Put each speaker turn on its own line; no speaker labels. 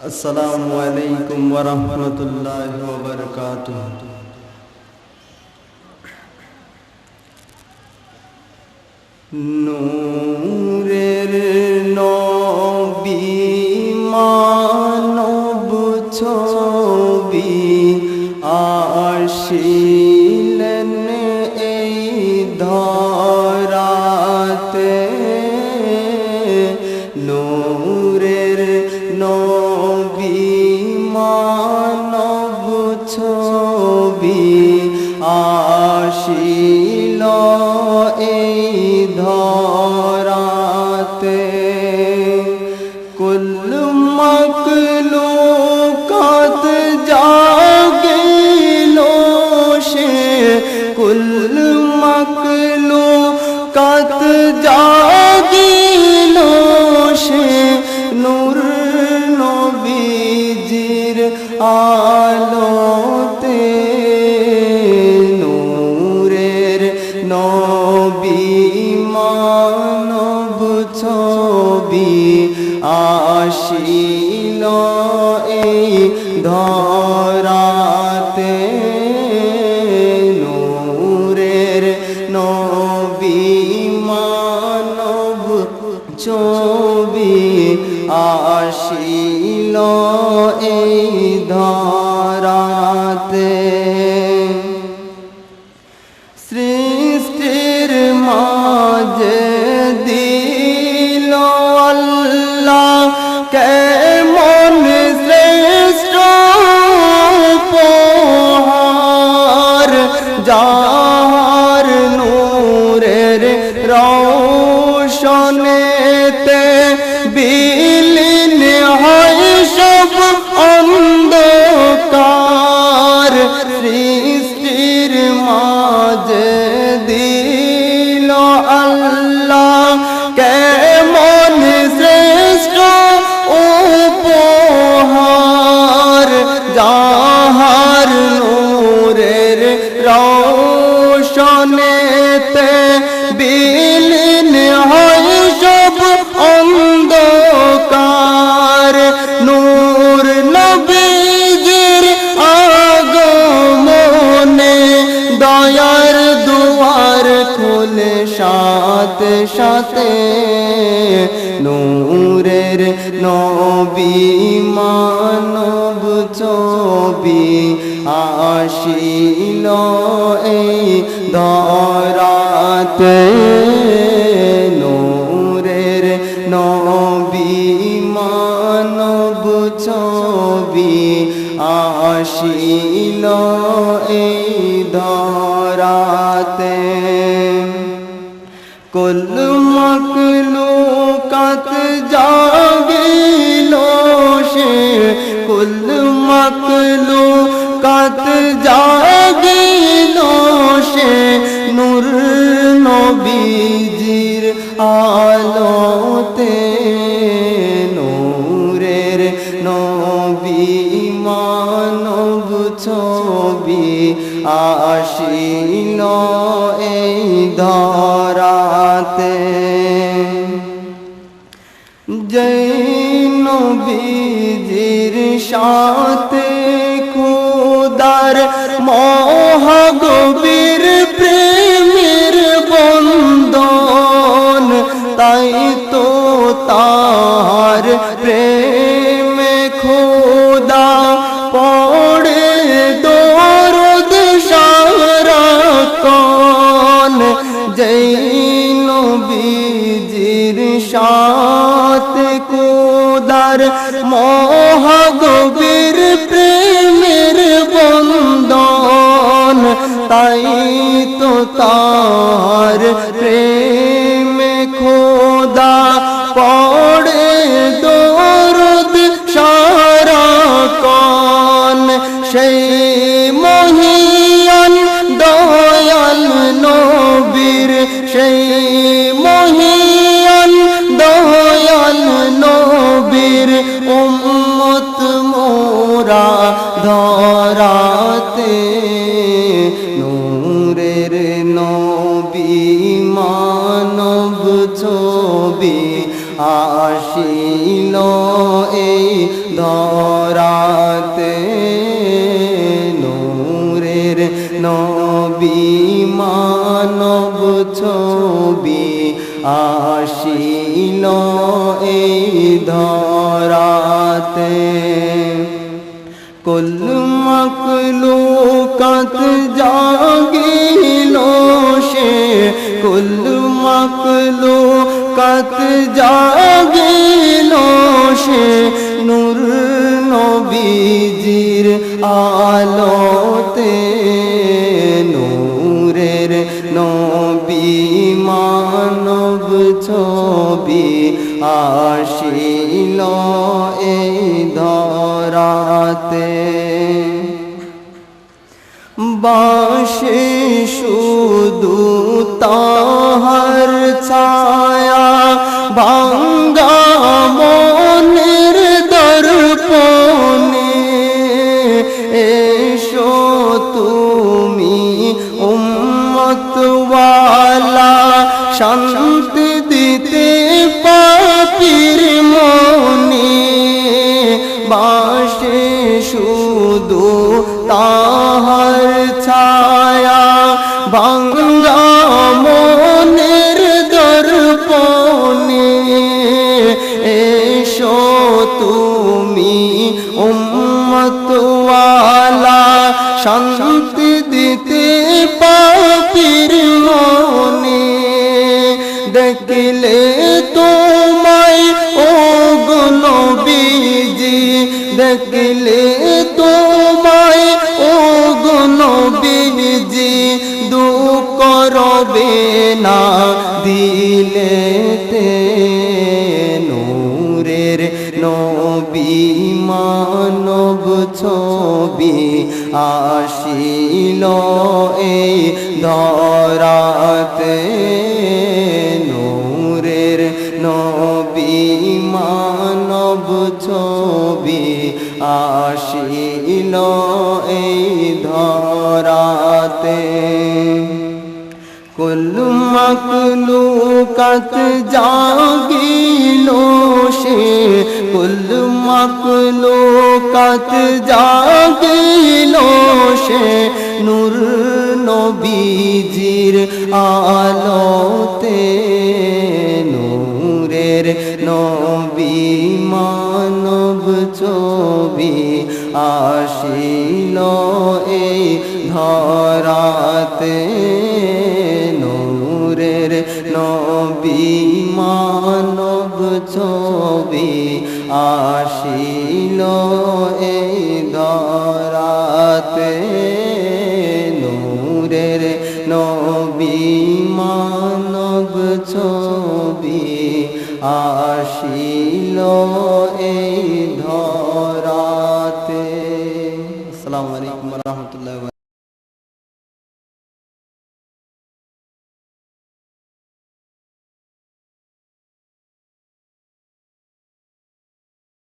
السلام علیکم ورحمۃ اللہ وبرکاتہ নূরের নবী মানব ছবি আশী মানব ছবি আশিল এই لو ای دارات سرشتر ماج دیلو اللہ کے من سرشت پوہار جہار نور روشن تے dele. সাথে সাথে নূরের নবী মানব চবি আশিল নূর নবীজির আলোতে নূরের নবী মানব ছবি আসিল এই ধরাতে। জয় নবীজির সাথে মহাগভীর মোরা ধরাতে নূরের নবী মানব ছবি আসিল এই ধরাতে নূরের নবী মানব ছবি আসিল এই ধরাতে কুল মকলুকাত জাগিল সে। কুল মকলুকাত জাগিল সে। নূর নবীজির আলোতে নূরের নবী মানব ছবি আসিল বাসে শুধু তাহার ছায়া ভাঙ্গা দর্পণে এসো তুমি উম্মতওয়ালা শান্তি দিতে শান্তি দিতে পাপির মনে দেখলে তোমায়, ও গুনবীজি দেখলে তোমায়, ও দুঃখ করবে না দিলেতে নূরের নবী মানব ছবি। আসিল এই ধরাতে নূরের নবী মানব ছবি আসিল এই ধরাতে। কুল মকলুকাত জাগিল মকলুকাত জাগিল সে নূর নবীজির আলোতে নূরের নবী মানব ছবি আসিল এই ধরাতে নূরের নবী ছবি আসিল এই ধরাতে নূরের নবী মানব ছবি আসিল এই ধরাতে আসসালামু আলাইকুম রহমতুল্লাহ